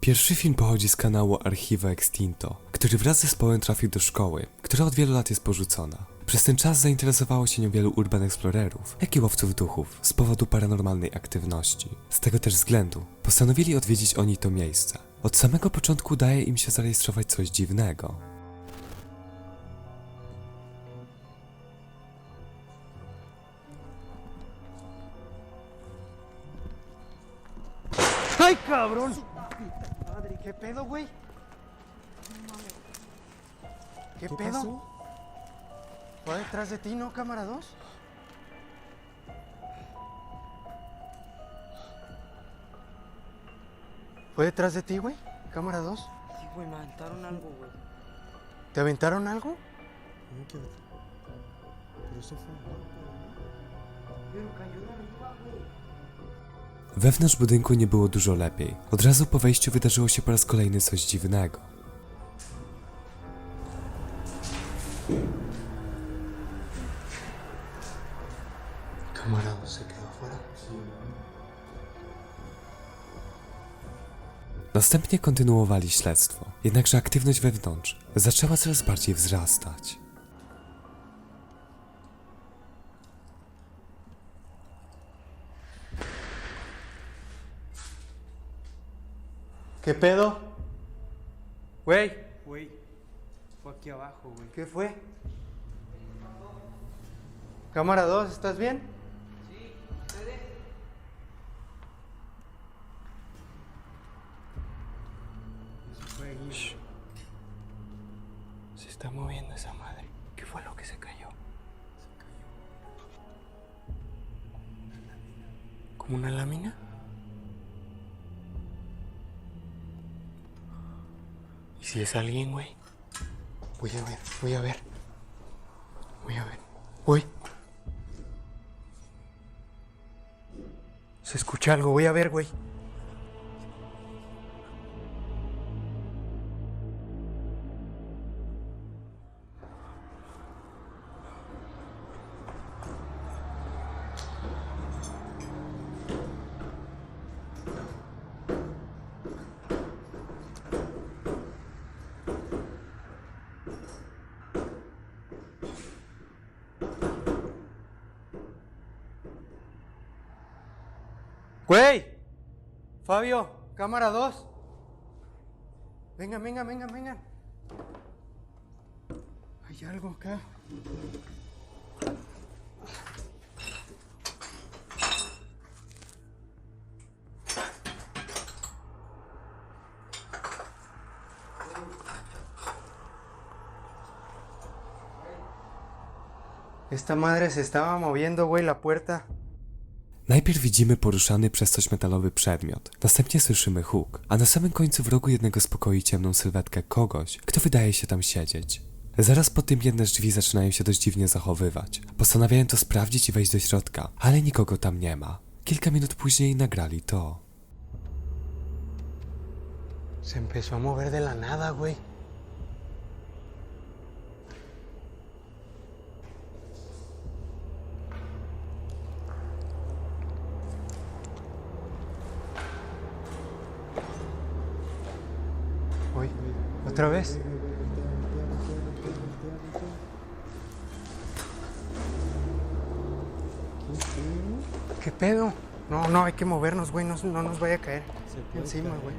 Pierwszy film pochodzi z kanału Archiwa Extinto, który wraz z zespołem trafił do szkoły, która od wielu lat jest porzucona. Przez ten czas zainteresowało się nią wielu urban explorerów, jak i łowców duchów z powodu paranormalnej aktywności. Z tego też względu postanowili odwiedzić oni to miejsce. Od samego początku daje im się zarejestrować coś dziwnego. ¡Ay, cabrón! ¿Qué pedo, güey? ¿Qué, pedo? ¿Va detrás de ti, no, cámara 2? ¿Fue detrás de ti, güey? ¿Cámara 2? Sí, güey, me aventaron algo, güey. ¿Te aventaron algo? Pero cayó de arriba, güey. Wewnątrz budynku nie było dużo lepiej. Od razu po wejściu wydarzyło się po raz kolejny coś dziwnego. Cámara 2 se quedó afuera. Następnie kontynuowali śledztwo, jednakże aktywność wewnątrz zaczęła coraz bardziej wzrastać. ¿Qué pedo? Güey, Güey, fue aquí abajo, güey. ¿qué fue? Cámara 2, ¿estás bien? Eso fue ahí. Se está moviendo esa madre. ¿Qué fue lo que se cayó? ¿Como una lámina? Si es alguien, güey? Voy a ver, voy a ver. Voy a ver. Voy. Se escucha algo, voy a ver, güey. Güey. Fabio, cámara 2. Vengan, vengan, vengan, vengan. Hay algo acá. Esta madre se estaba moviendo, güey, la puerta. Najpierw widzimy poruszany przez coś metalowy przedmiot, następnie słyszymy huk, a na samym końcu w rogu jednego z pokoi ciemną sylwetkę kogoś, kto wydaje się tam siedzieć. Zaraz po tym jedne drzwi zaczynają się dość dziwnie zachowywać. Postanawiają to sprawdzić i wejść do środka, ale nikogo tam nie ma. Kilka minut później nagrali to. Se empezó a mover de la nada, güey. Otra vez. ¿Qué pedo? No, no, hay que movernos, güey, no, no nos vaya a caer encima, güey.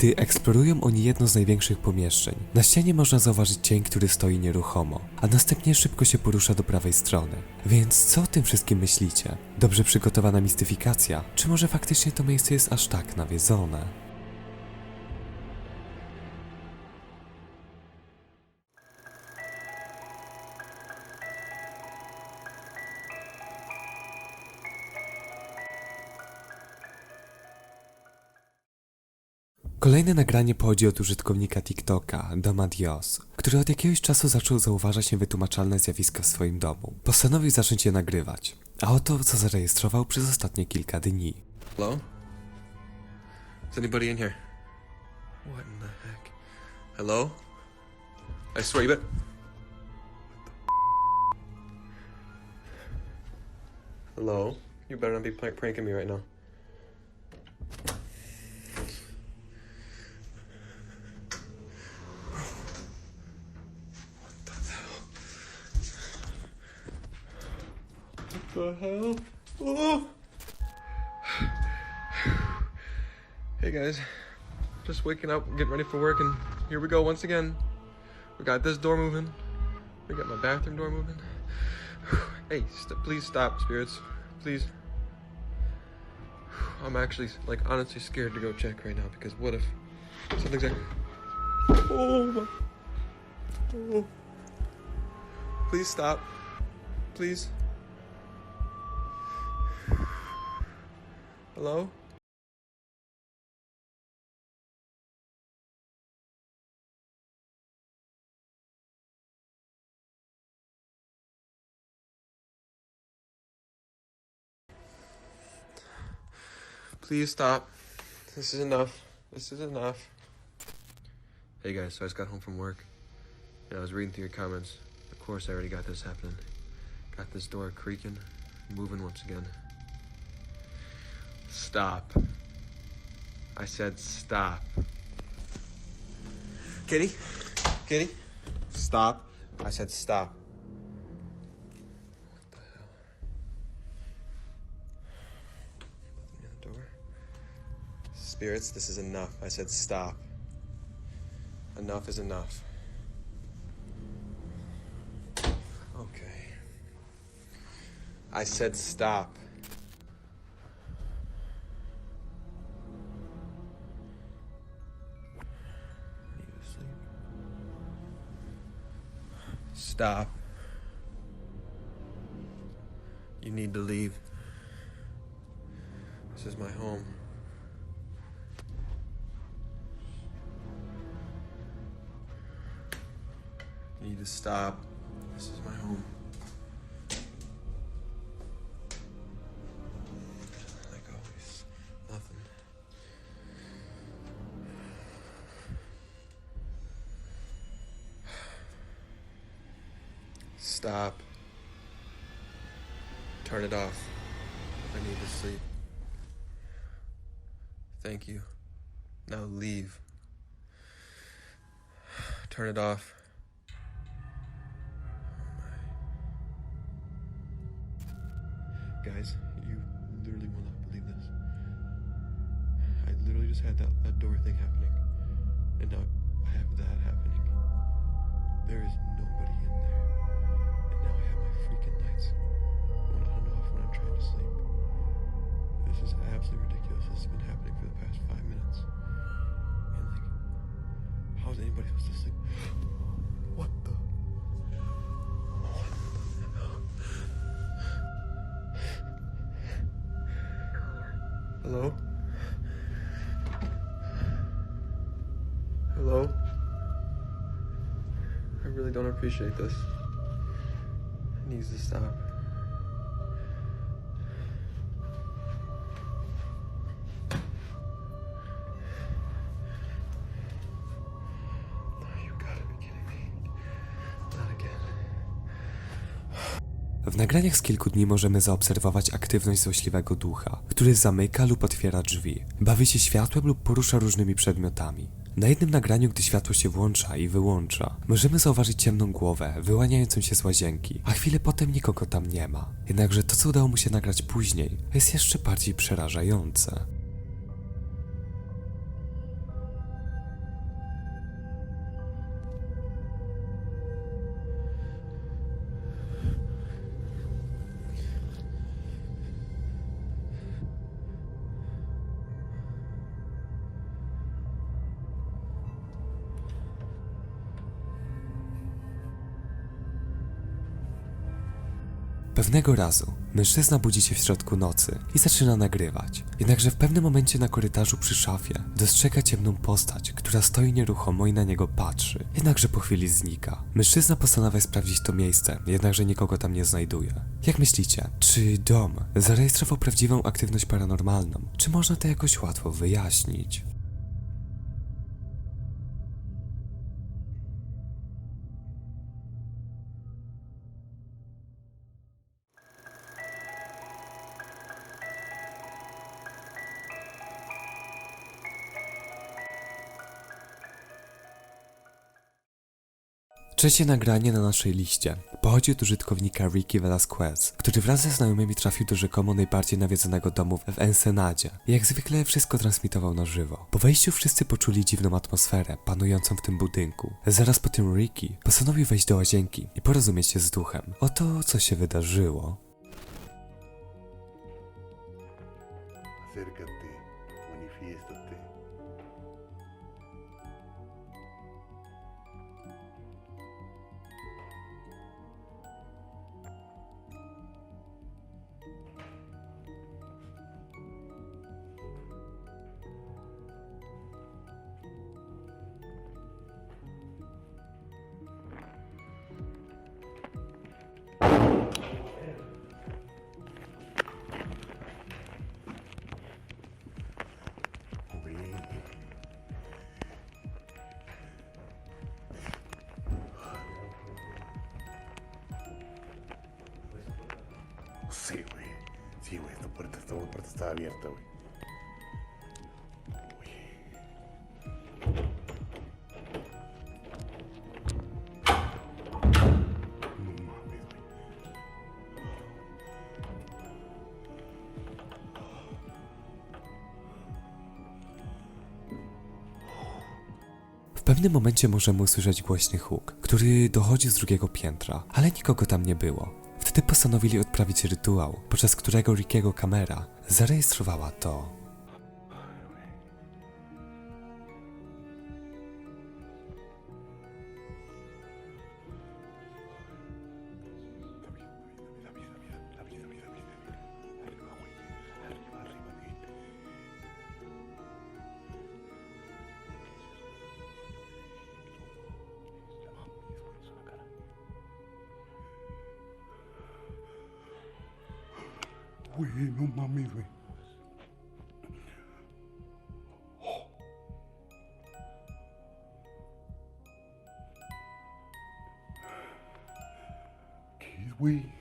Gdy eksplorują oni jedno z największych pomieszczeń, na ścianie można zauważyć cień, który stoi nieruchomo, a następnie szybko się porusza do prawej strony. Więc co o tym wszystkim myślicie? Dobrze przygotowana mistyfikacja? Czy może faktycznie to miejsce jest aż tak nawiedzone? Kolejne nagranie pochodzi od użytkownika TikToka, Doma Dios, który od jakiegoś czasu zaczął zauważać niewytłumaczalne zjawiska w swoim domu. Postanowił zacząć je nagrywać, a oto co zarejestrował przez ostatnie kilka dni. Hello? Is anybody in here? What in the heck? Hello? I swear you. Hello? You better not be prank- pranking me right now. Hell? Oh! Hey guys, just waking up, getting ready for work, and here we go once again. We got this door moving. We got my bathroom door moving. Hey, st- please stop, spirits. Please. I'm actually, like, honestly scared to go check right now because what if something's like. Oh my. Oh. Please stop. Please. Hello? Please stop. This is enough. This is enough. Hey guys, so I just got home from work. And I was reading through your comments. Of course, I already got this happening. Got this door creaking, moving once again. Stop. I said stop. Kitty? Kitty? Stop. I said stop. Spirits, this is enough. I said stop. Enough is enough. Okay. I said stop. Stop. You need to leave. This is my home. You need to stop. This is my home. Turn it off. Hello? Hello? I really don't appreciate this. It needs to stop. Nagraniach z kilku dni możemy zaobserwować aktywność złośliwego ducha, który zamyka lub otwiera drzwi, bawi się światłem lub porusza różnymi przedmiotami. Na jednym nagraniu, gdy światło się włącza i wyłącza, możemy zauważyć ciemną głowę wyłaniającą się z łazienki, a chwilę potem nikogo tam nie ma. Jednakże to, co udało mu się nagrać później, jest jeszcze bardziej przerażające. Pewnego razu mężczyzna budzi się w środku nocy i zaczyna nagrywać. Jednakże w pewnym momencie na korytarzu przy szafie dostrzega ciemną postać, która stoi nieruchomo i na niego patrzy. Jednakże po chwili znika. Mężczyzna postanawia sprawdzić to miejsce, jednakże nikogo tam nie znajduje. Jak myślicie, czy dom zarejestrował prawdziwą aktywność paranormalną? Czy można to jakoś łatwo wyjaśnić? Trzecie nagranie na naszej liście pochodzi od użytkownika Ricky Velasquez, który wraz ze znajomymi trafił do rzekomo najbardziej nawiedzonego domu w Ensenadzie. Jak zwykle wszystko transmitował na żywo. Po wejściu wszyscy poczuli dziwną atmosferę panującą w tym budynku. Zaraz po tym Ricky postanowił wejść do łazienki i porozumieć się z duchem. Oto co się wydarzyło. Esta puerta, abierta, güey. W pewnym momencie możemy usłyszeć głośny huk, który dochodzi z drugiego piętra, ale nikogo tam nie było. Wtedy postanowili odprawić rytuał, podczas którego Rickiego kamera zarejestrowała to. Güey, no mames, güey. ¿Qué es, güey?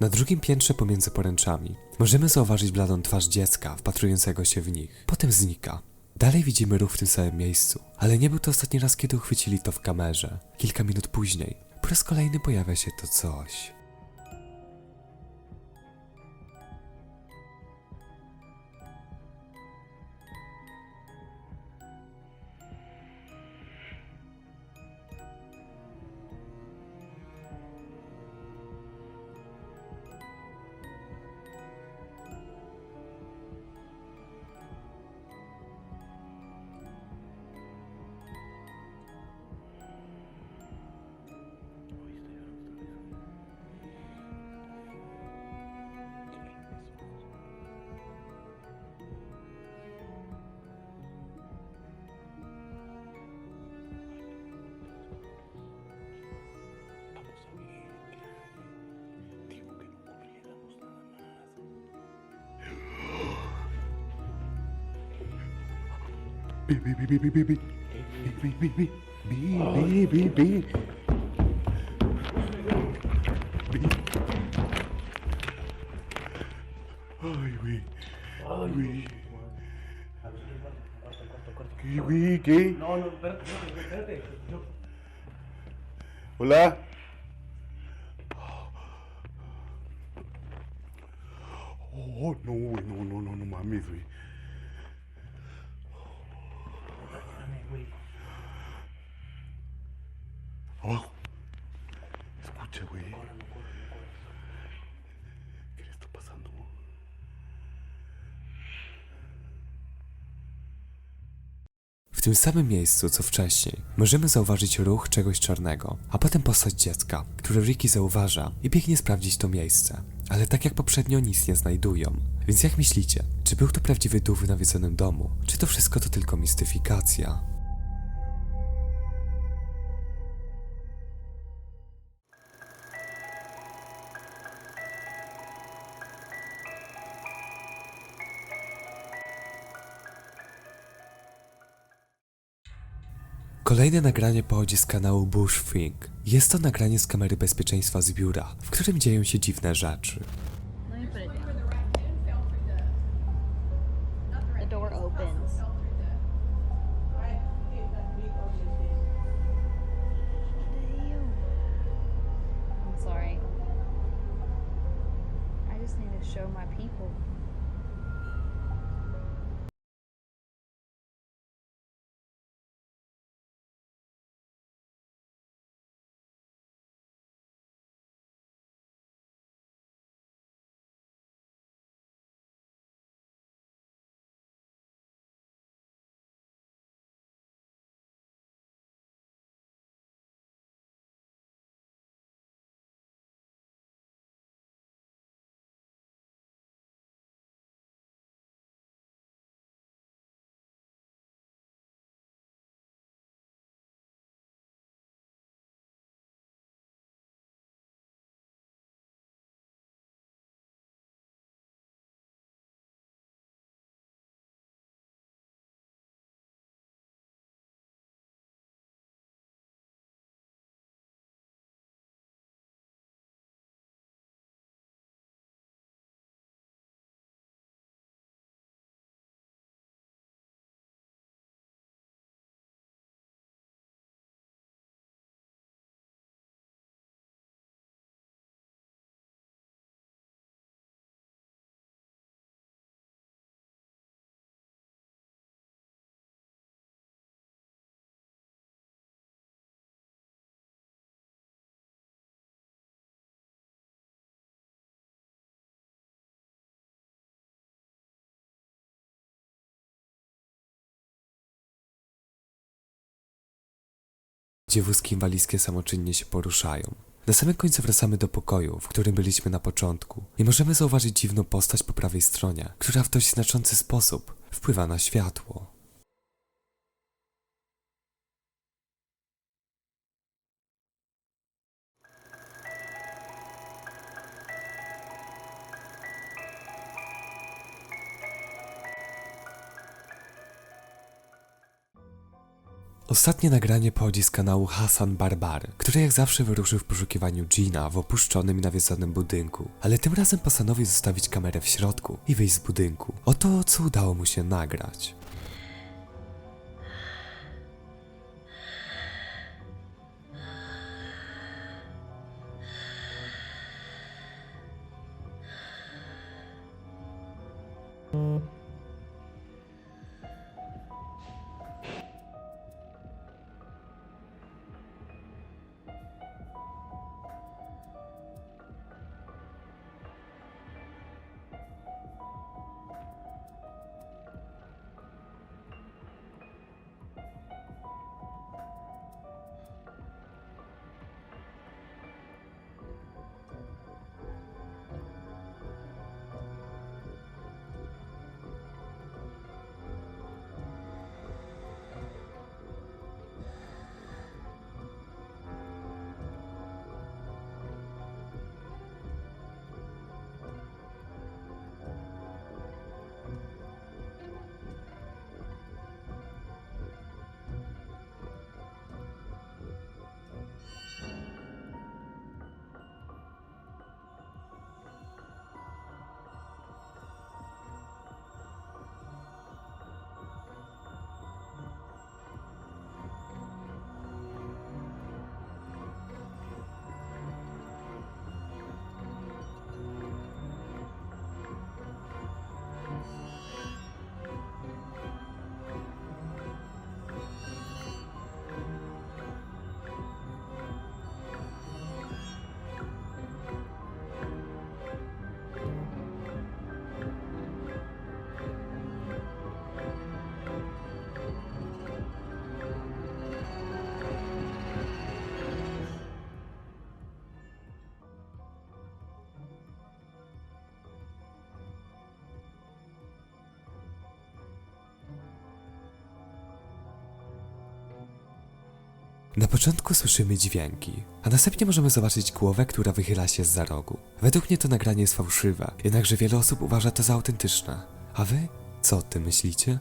Na drugim piętrze pomiędzy poręczami możemy zauważyć bladą twarz dziecka wpatrującego się w nich. Potem znika. Dalej widzimy ruch w tym samym miejscu, ale nie był to ostatni raz, kiedy uchwycili to w kamerze. Kilka minut później po raz kolejny pojawia się to coś. B B B B B B B B B B B B B B B Ay, güey. Ay, güey. ¿Qué, güey? ¿Qué? No, no, espérate, espérate. Hola. W tym samym miejscu co wcześniej możemy zauważyć ruch czegoś czarnego, a potem postać dziecka, które Ricky zauważa i biegnie sprawdzić to miejsce. ale tak jak poprzednio nic nie znajdują. Więc jak myślicie, czy był to prawdziwy duch w nawiedzonym domu, czy to wszystko to tylko mistyfikacja? Kolejne nagranie pochodzi z kanału Bushfink. Jest to nagranie z kamery bezpieczeństwa z biura, w którym dzieją się dziwne rzeczy. Gdzie wózki inwalidzkie samoczynnie się poruszają. Na samym końcu wracamy do pokoju, w którym byliśmy na początku i możemy zauważyć dziwną postać po prawej stronie, która w dość znaczący sposób wpływa na światło. Ostatnie nagranie pochodzi z kanału Hasan Barbar, który jak zawsze wyruszył w poszukiwaniu Gina w opuszczonym i nawiedzonym budynku, ale tym razem postanowił zostawić kamerę w środku i wyjść z budynku. Oto co udało mu się nagrać. Na początku słyszymy dźwięki, a następnie możemy zobaczyć głowę, która wychyla się z za rogu. Według mnie to nagranie jest fałszywe, jednakże wiele osób uważa to za autentyczne. A wy? Co o tym myślicie?